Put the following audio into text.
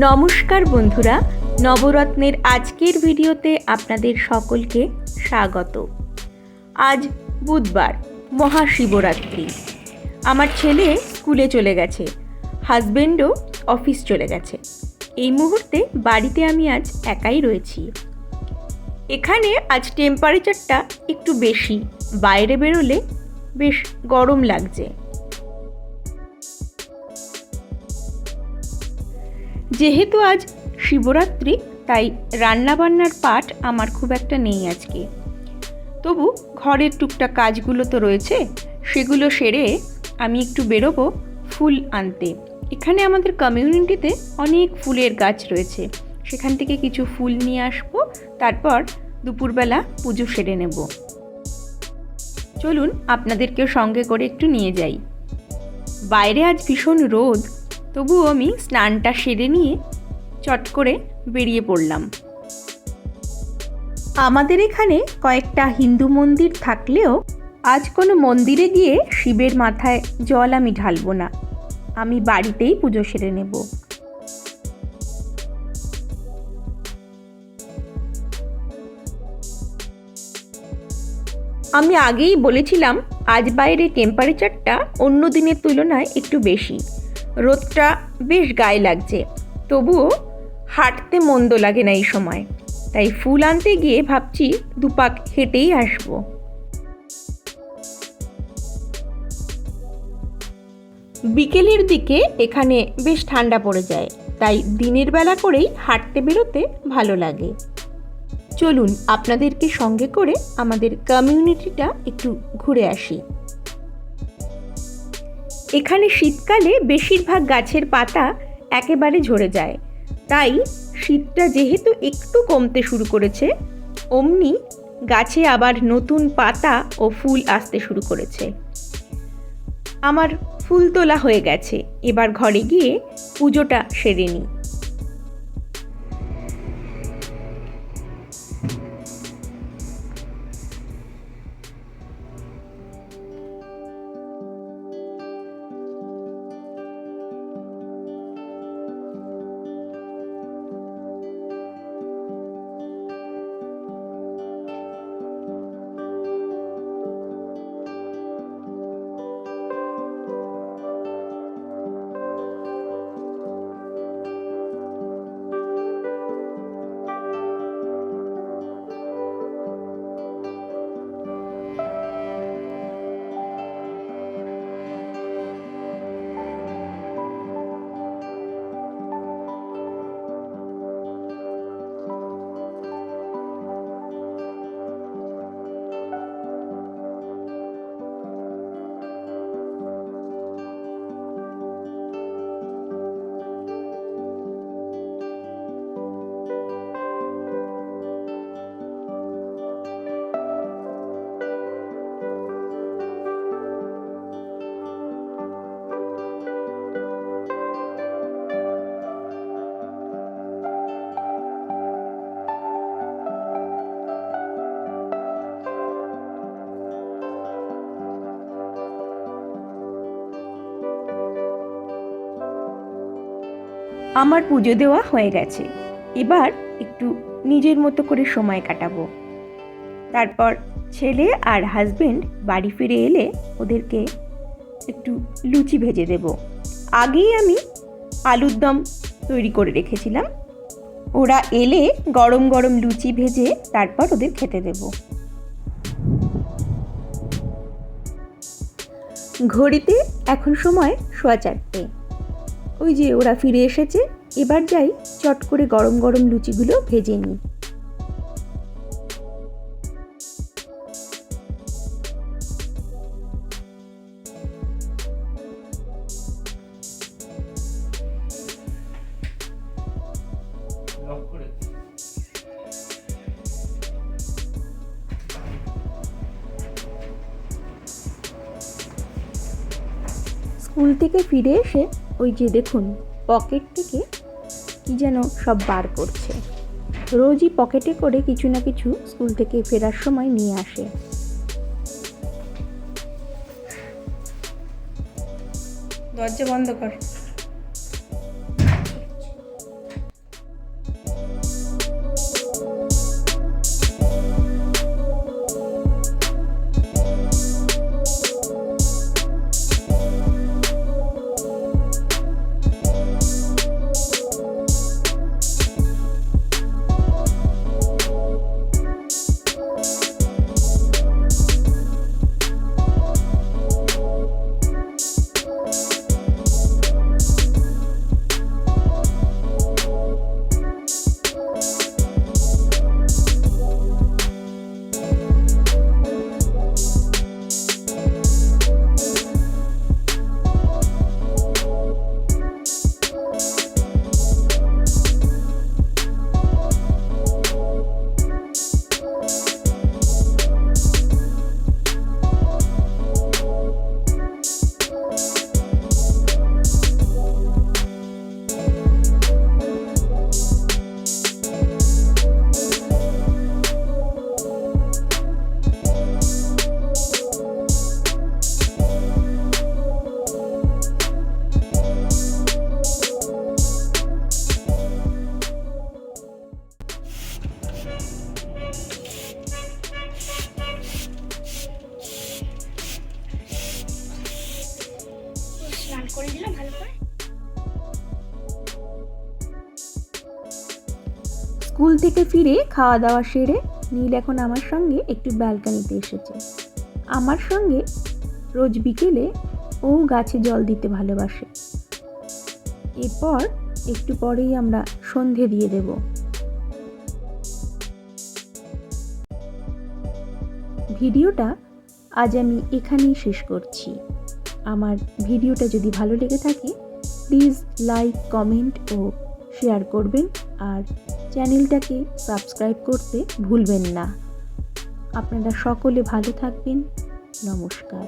নমস্কার বন্ধুরা, নবরত্নের আজকের ভিডিওতে আপনাদের সকলকে স্বাগত। আজ বুধবার, মহাশিবরাত্রি। আমার ছেলে স্কুলে চলে গেছে, হাজবেন্ডও অফিস চলে গেছে। এই মুহূর্তে বাড়িতে আমি আজ একাই রয়েছি। এখানে আজ টেম্পারেচারটা একটু বেশি, বাইরে বেরোলে বেশ গরম লাগছে। যেহেতু আজ শিবরাত্রি, তাই রান্নাবান্নার পাট আমার খুব একটা নেই আজকে। তবু ঘরের টুকটাক কাজগুলো তো রয়েছে, সেগুলো সেরে আমি একটু বেরোবো ফুল আনতে। এখানে আমাদের কমিউনিটিতে অনেক ফুলের গাছ রয়েছে, সেখান থেকে কিছু ফুল নিয়ে আসব, তারপর দুপুরবেলা পুজো সেরে নেব। চলুন আপনাদেরকেও সঙ্গে করে একটু নিয়ে যাই। বাইরে আজ ভীষণ রোদ তবুও আমি স্নানটা সেরে নিয়ে চট করে বেরিয়ে পড়লাম। আমাদের এখানে কয়েকটা হিন্দু মন্দির থাকলেও আজ কোনো মন্দিরে গিয়ে শিবের মাথায় জল আমি ঢালবো না। আমি বাড়িতেই পুজো সেরে নেব। আমি আগেই বলেছিলাম, আজ বাইরে টেম্পারেচারটা অন্য দিনের তুলনায় একটু বেশি। রোদটা বেশ গায়ে লাগছে। তবুও হাঁটতে মন্দ লাগে না এই সময়। তাই ফুল আনতে গিয়ে ভাবছি দুপাক হেঁটেই আসব। বিকেলের দিকে এখানে বেশ ঠান্ডা পড়ে যায়, তাই দিনের বেলা করেই হাঁটতে বেরোতে ভালো লাগে। চলুন আপনাদেরকে সঙ্গে করে আমাদের কমিউনিটিটা একটু ঘুরে আসি। এখানে শীতকালে বেশিরভাগ গাছের পাতা একেবারে ঝরে যায়। তাই শীতটা যেহেতু একটু কমতে শুরু করেছে, অমনি গাছে আবার নতুন পাতা ও ফুল আসতে শুরু করেছে। আমার ফুল তোলা হয়ে গেছে, এবার ঘরে গিয়ে পুজোটা সেরে নিই। আমার পুজো দেওয়া হয়ে গেছে। এবার একটু নিজের মতো করে সময় কাটাবো। তারপর ছেলে আর হাজবেন্ড বাড়ি ফিরে এলে ওদেরকে একটু লুচি ভেজে দেব। আগেই আমি আলুর দম তৈরি করে রেখেছিলাম। ওরা এলে গরম গরম লুচি ভেজে তারপর ওদের খেতে দেব। ঘড়িতে এখন সময় সোয়া চারটে। ওই যে ওরা ফিরে এসেছে, এবার যাই চট করে গরম গরম লুচিগুলো ভেজে নিই। স্কুল থেকে ফিরে এসে ওই যে দেখুন পকেট থেকে কি যেন সব বার করছে। রোজই পকেটে করে কিছু না কিছু স্কুল থেকে ফেরার সময় নিয়ে আসে। দরজা বন্ধ কর। স্কুল থেকে ফিরে খাওয়া দাওয়া সেরে নীল এখন আমার সঙ্গে একটু ব্যালকানিতে এসেছে। আমার সঙ্গে রোজ বিকেলে ও গাছে জল দিতে ভালোবাসে। এরপর একটু পরেই আমরা সন্ধে দিয়ে দেব। ভিডিওটা আজ আমি এখানেই শেষ করছি। আমার ভিডিওটা যদি ভালো লেগে থাকে প্লিজ লাইক কমেন্ট ও শেয়ার করবেন। আর চ্যানেলটাকে সাবস্ক্রাইব করতে ভুলবেন না। আপনারা সকলে ভালো থাকবেন। নমস্কার।